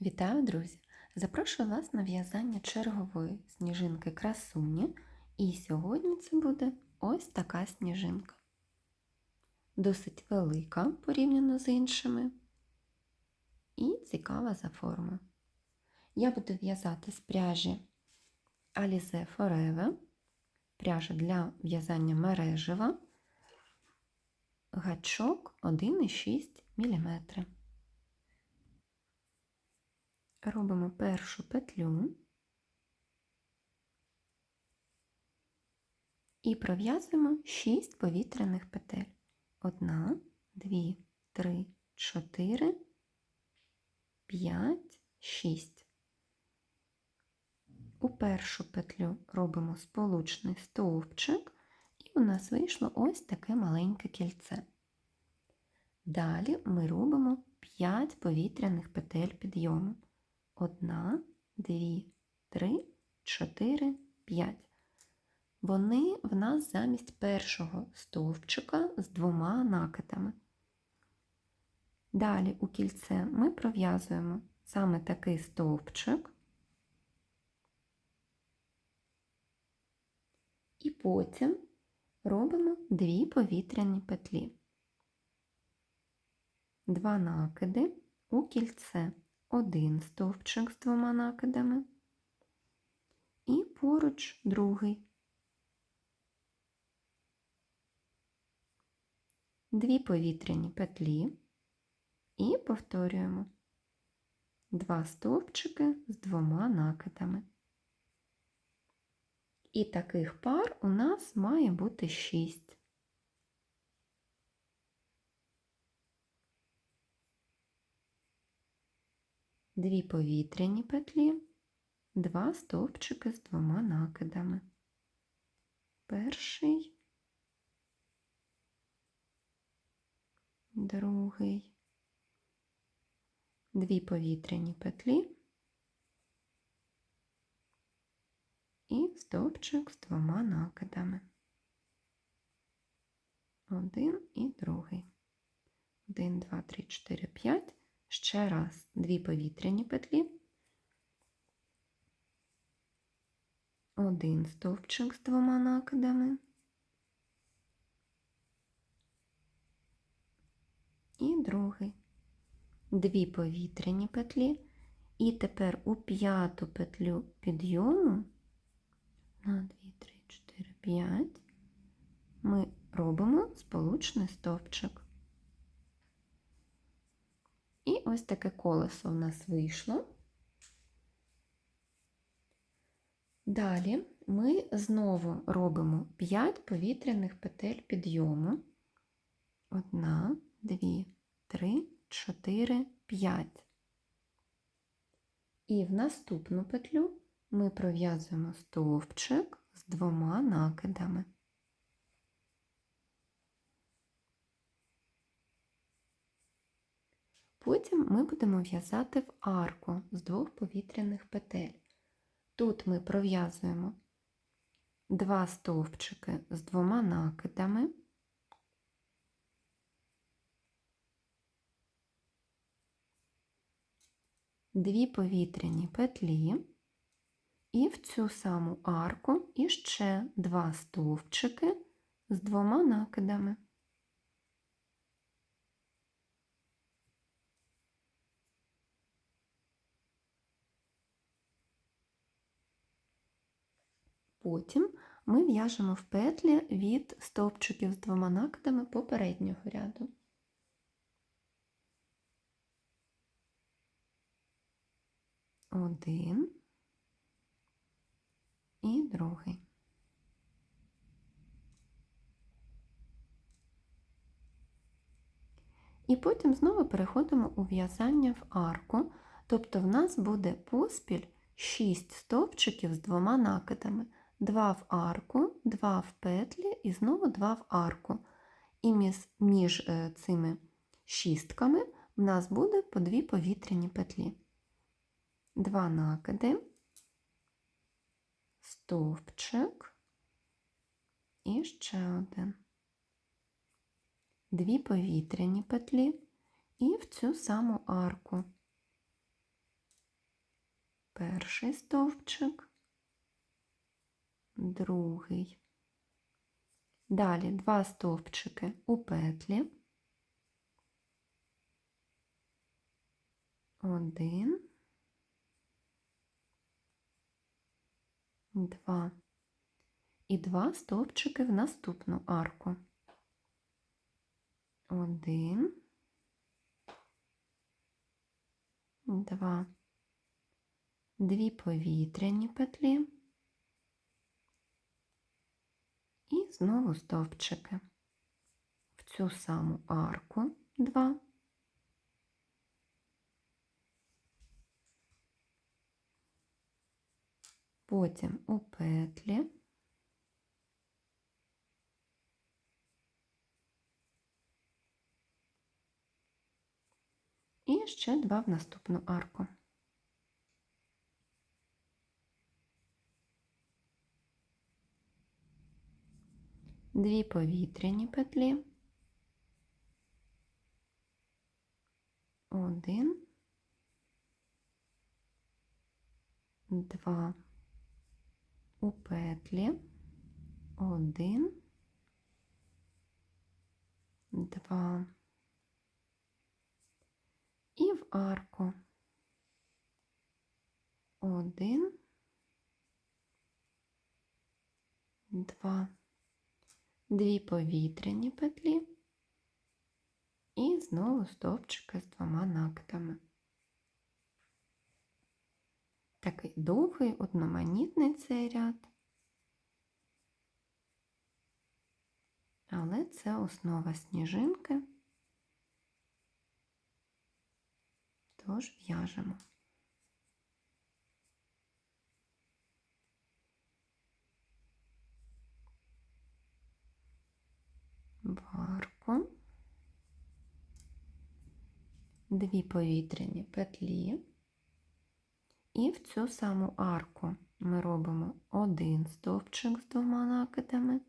Вітаю, друзі! Запрошую вас на в'язання чергової сніжинки красуні. І сьогодні це буде ось така сніжинка. Досить велика порівняно з іншими. І цікава за формою. Я буду в'язати з пряжі Alize Forever, пряжа для в'язання мережева, гачок 1,6 мм. Робимо першу петлю і пров'язуємо 6 повітряних петель. Одна, дві, три, чотири, п'ять, шість. У першу петлю робимо сполучний стовпчик, і у нас вийшло ось таке маленьке кільце. Далі ми робимо 5 повітряних петель підйому. Одна, дві, три, чотири, п'ять. Вони в нас замість першого стовпчика з двома накидами. Далі у кільце ми пров'язуємо саме такий стовпчик. І потім робимо дві повітряні петлі. Два накиди у кільце один стовпчик з двома накидами і поруч другий. Дві повітряні петлі і повторюємо два стовпчики з двома накидами. І таких пар у нас має бути шість. Дві повітряні петлі, два стовпчики з двома накидами. Перший, другий, дві повітряні петлі і стовпчик з двома накидами. Один і другий. Один, два, три, чотири, п'ять. Ще раз дві повітряні петлі, один стовпчик з двома накидами. І другий, дві повітряні петлі, і тепер у п'яту петлю підйому на 2, 3, 4, 5 ми робимо сполучний стовпчик. І ось таке колесо в нас вийшло. Далі ми знову робимо 5 повітряних петель підйому. Одна, дві, три, чотири, п'ять. І в наступну петлю ми пров'язуємо стовпчик з двома накидами. Потім ми будемо в'язати в арку з двох повітряних петель. Тут ми пров'язуємо два стовпчики з двома накидами. Дві повітряні петлі і в цю саму арку іще два стовпчики з двома накидами. Потім ми в'яжемо в петлі від стовпчиків з двома накидами попереднього ряду. Один і другий. І потім знову переходимо у в'язання в арку, тобто в нас буде поспіль 6 стовпчиків з двома накидами. Два в арку, два в петлі і знову два в арку. І між, між е, цими шістками в нас буде по дві повітряні петлі. Два накиди, стовпчик і ще один. Дві повітряні петлі і в цю саму арку. перший стовпчик, другий. Далі два стовпчики у петлі. Один, два. І два стовпчики в наступну арку. Один, два, дві повітряні петлі і знову стовпчики. В цю саму арку два. Потім у петлі. І ще два в наступну арку. Дві повітряні петлі. Один, два у петлі. Один, два. І в арку. Один, два, дві повітряні петлі і знову стовпчики з двома накидами. Такий довгий, одноманітний цей ряд, але це основа сніжинки. Тож в'яжемо. В арку, дві повітряні петлі, і в цю саму арку ми робимо один стовпчик з двома накидами,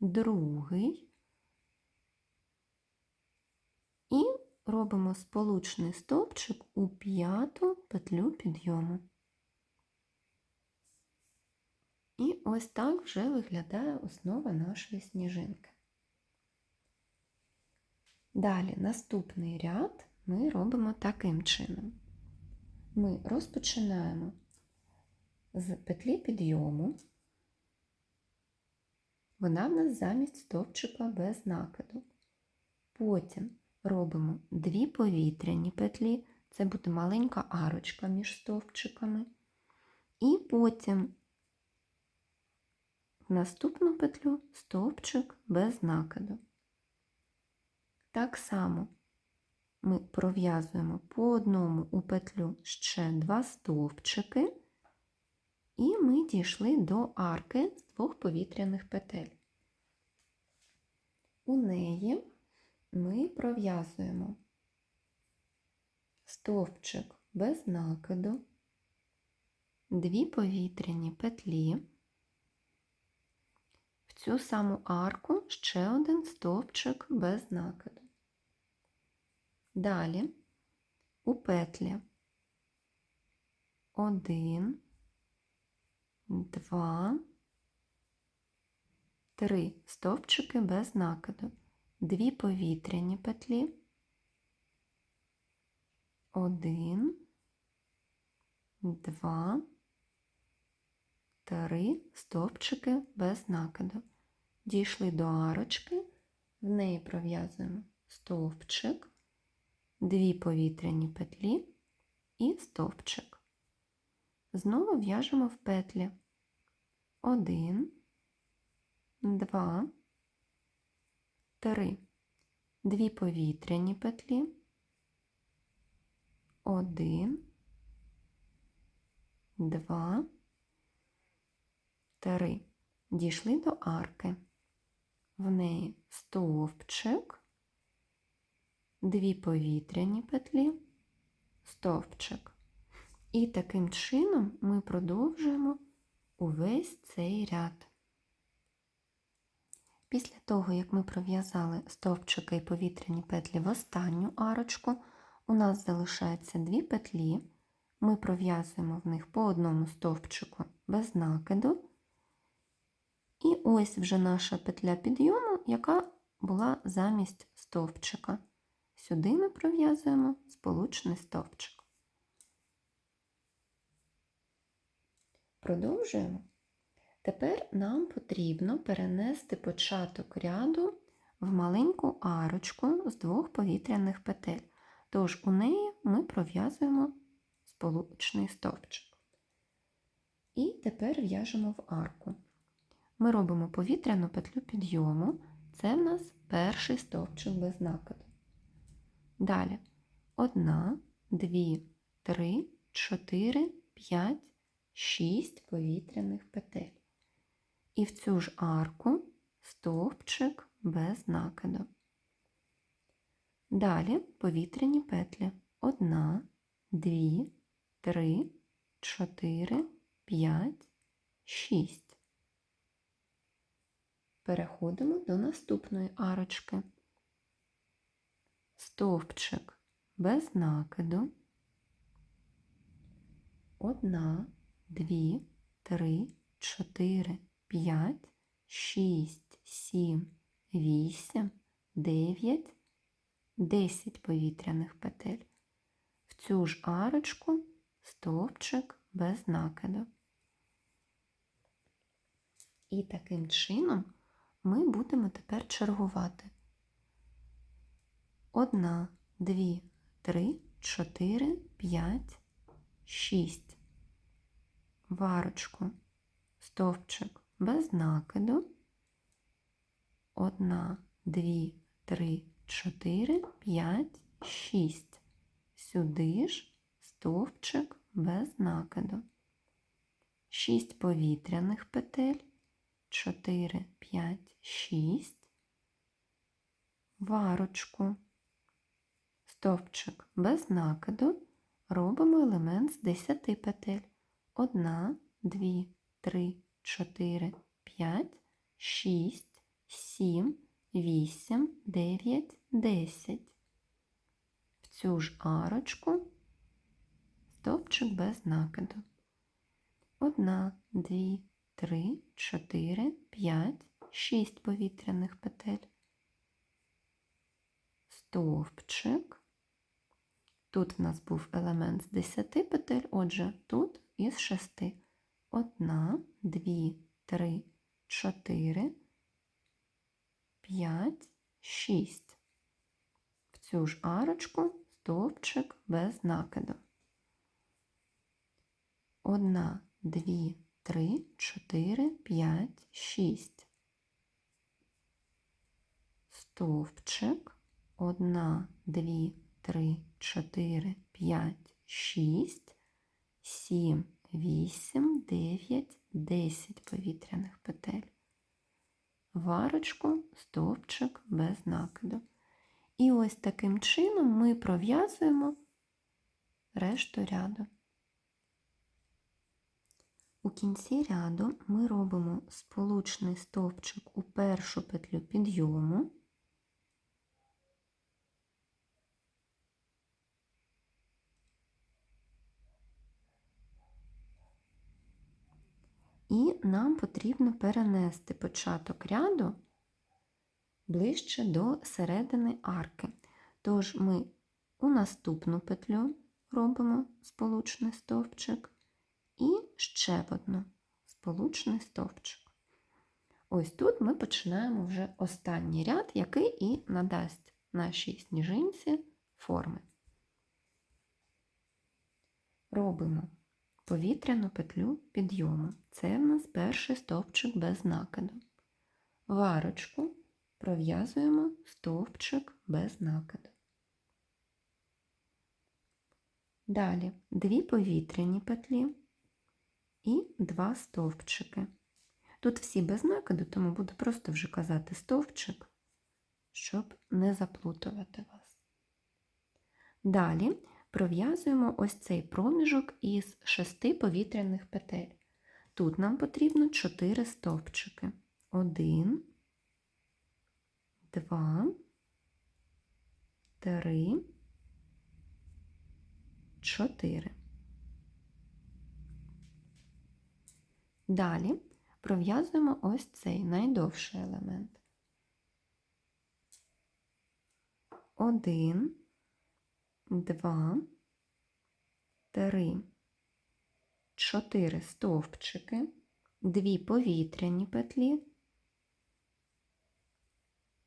другий і робимо сполучний стовпчик у п'яту петлю підйому. І ось так вже виглядає основа нашої сніжинки. Далі наступний ряд ми робимо таким чином. Ми розпочинаємо з петлі підйому. Вона в нас замість стовпчика без накиду. Потім робимо дві повітряні петлі, це буде маленька арочка між стовпчиками. І потім в наступну петлю стовпчик без накиду. Так само ми пров'язуємо по одному у петлю ще два стовпчики, і ми дійшли до арки з двох повітряних петель. У неї ми пров'язуємо стовпчик без накиду, дві повітряні петлі, в цю саму арку ще один стовпчик без накиду. Далі. У петлі. Один, два, три. Стовпчики без накиду. Дві повітряні петлі, один, два, три. Стовпчики без накиду. Дійшли до арочки, в неї пров'язуємо стовпчик, дві повітряні петлі і стовпчик. Знову в'яжемо в петлі один, два, три, дві повітряні петлі, один, два, три. Дійшли до арки. В неї стовпчик, дві повітряні петлі, стовпчик. І таким чином ми продовжуємо увесь цей ряд. Після того, як ми пров'язали стовпчики і повітряні петлі в останню арочку, у нас залишається дві петлі ми пров'язуємо в них по одному стовпчику без накиду. І ось вже наша петля підйому, яка була замість стовпчика. Сюди ми пров'язуємо сполучний стовпчик. Продовжуємо. Тепер нам потрібно перенести початок ряду в маленьку арочку з двох повітряних петель. Тож у неї ми пров'язуємо сполучний стовпчик. І тепер в'яжемо в арку. Ми робимо повітряну петлю підйому. Це в нас перший стовпчик без накиду. Далі одна, дві, три, чотири, п'ять, шість повітряних петель. І в цю ж арку стовпчик без накиду. Далі повітряні петлі. Одна, дві, три, чотири, п'ять, шість. Переходимо до наступної арочки. Стовпчик без накиду. Одна, дві, три, чотири, п'ять, шість, сім, вісім, дев'ять, десять повітряних петель. В цю ж арочку стовпчик без накиду. І таким чином ми будемо тепер чергувати. Одна, дві, три, чотири, п'ять, шість. Варочку, стовпчик без накиду. Одна, дві, три, чотири, п'ять, шість. Сюди ж стовпчик без накиду. Шість повітряних петель. 4, 5, 6, варочку, стовпчик без накиду, робимо елемент з 10 петель. 1, 2, 3, 4, 5, 6, 7, 8, 9, 10. В цю ж арочку стовпчик без накиду. 1, 2, 3, 4, 5, 6 повітряних петель. Стовпчик. Тут в нас був елемент з 10 петель, отже, тут із 6. 1, 2, 3, 4, 5, 6. В цю ж арочку стовпчик без накиду. 1, 2, три, чотири, п'ять, шість. Стовпчик. Одна, дві, три, чотири, п'ять, шість, сім, вісім, дев'ять, десять повітряних петель. Варочку, стовпчик без накиду. І ось таким чином ми пров'язуємо решту ряду. У кінці ряду ми робимо сполучний стовпчик у першу петлю підйому. І нам потрібно перенести початок ряду ближче до середини арки. Тож ми у наступну петлю робимо сполучний стовпчик і ще в одну сполучний стовпчик. Ось тут ми починаємо вже останній ряд, який і надасть нашій сніжинці форми. Робимо повітряну петлю підйому. Це в нас перший стовпчик без накиду. Варочку пров'язуємо стовпчик без накиду. Далі дві повітряні петлі і два стовпчики. Тут всі без накиду, тому буду просто вже казати стовпчик, щоб не заплутувати вас. Далі пров'язуємо ось цей проміжок із 6 повітряних петель. Тут нам потрібно 4 стовпчики. 1, 2, 3, 4. Далі пров'язуємо ось цей найдовший елемент. 1, два, три, чотири стовпчики, дві повітряні петлі.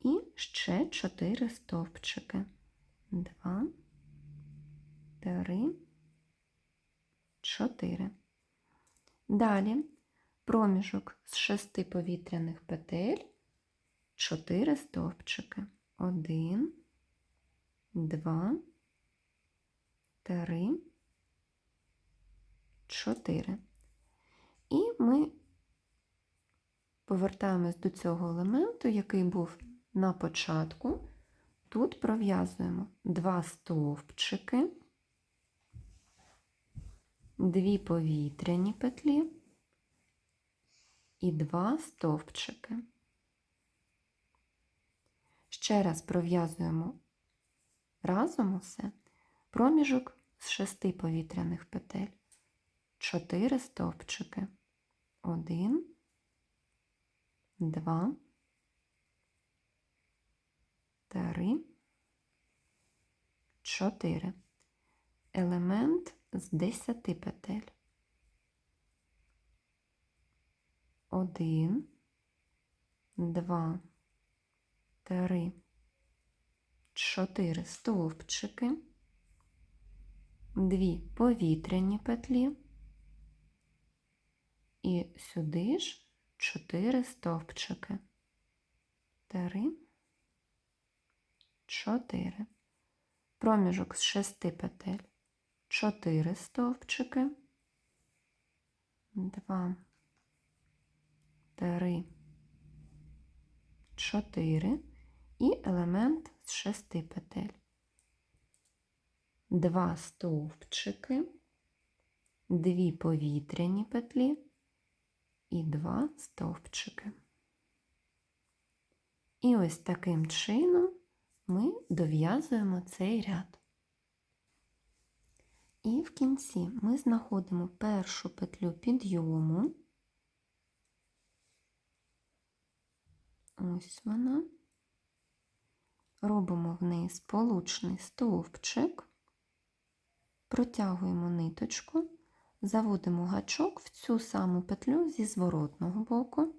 І ще чотири стовпчики. Два, три, чотири. Далі проміжок з шести повітряних петель, чотири стовпчики. Один, два, три, чотири. І ми повертаємось до цього елементу, який був на початку. Тут пров'язуємо два стовпчики, дві повітряні петлі і два стовпчики. Ще раз пров'язуємо разом усе проміжок з шести повітряних петель, чотири стовпчики, один, два, три, чотири. Елемент з десяти петель. Один, два, три, чотири стовпчики, дві повітряні петлі і сюди ж чотири стовпчики. Три, чотири. Проміжок з шести петель. Чотири стовпчики. Два, три, чотири і елемент з шести петель. Два стовпчики, дві повітряні петлі і два стовпчики. І ось таким чином ми дов'язуємо цей ряд. І в кінці ми знаходимо першу петлю підйому. Ось вона. Робимо в неї сполучний стовпчик, протягуємо ниточку, заводимо гачок в цю саму петлю зі зворотного боку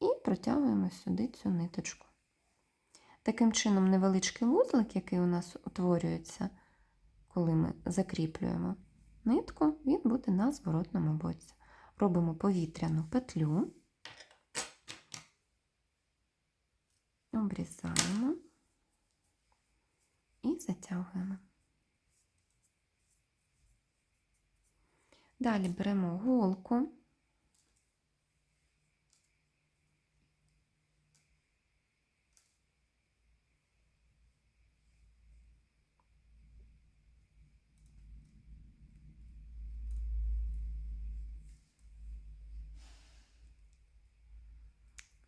і протягуємо сюди цю ниточку. Таким чином, невеличкий вузлик, який у нас утворюється, коли ми закріплюємо нитку, він буде на зворотному боці. Робимо повітряну петлю, обрізаємо і затягуємо. Далі беремо голку.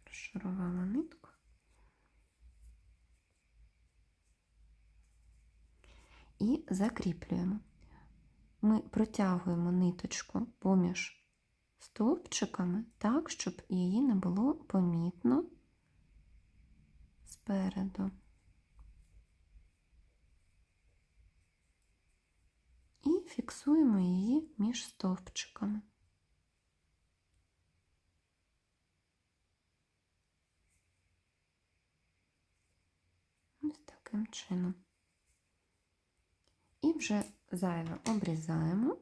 Розшарувала нитку. І закріплюємо. Ми протягуємо ниточку поміж стовпчиками так, щоб її не було помітно спереду. І фіксуємо її між стовпчиками. Ось таким чином. І вже зайве обрізаємо.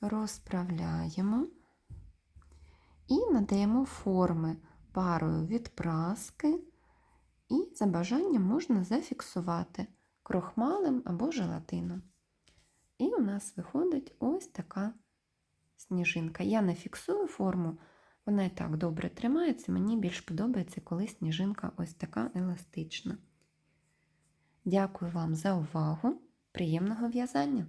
Розправляємо і надаємо форми парою від праски, і за бажанням можна зафіксувати крохмалем або желатином. І у нас виходить ось така сніжинка. Я не фіксую форму, вона і так добре тримається, мені більш подобається, коли сніжинка ось така еластична. Дякую вам за увагу! Приємного в'язання!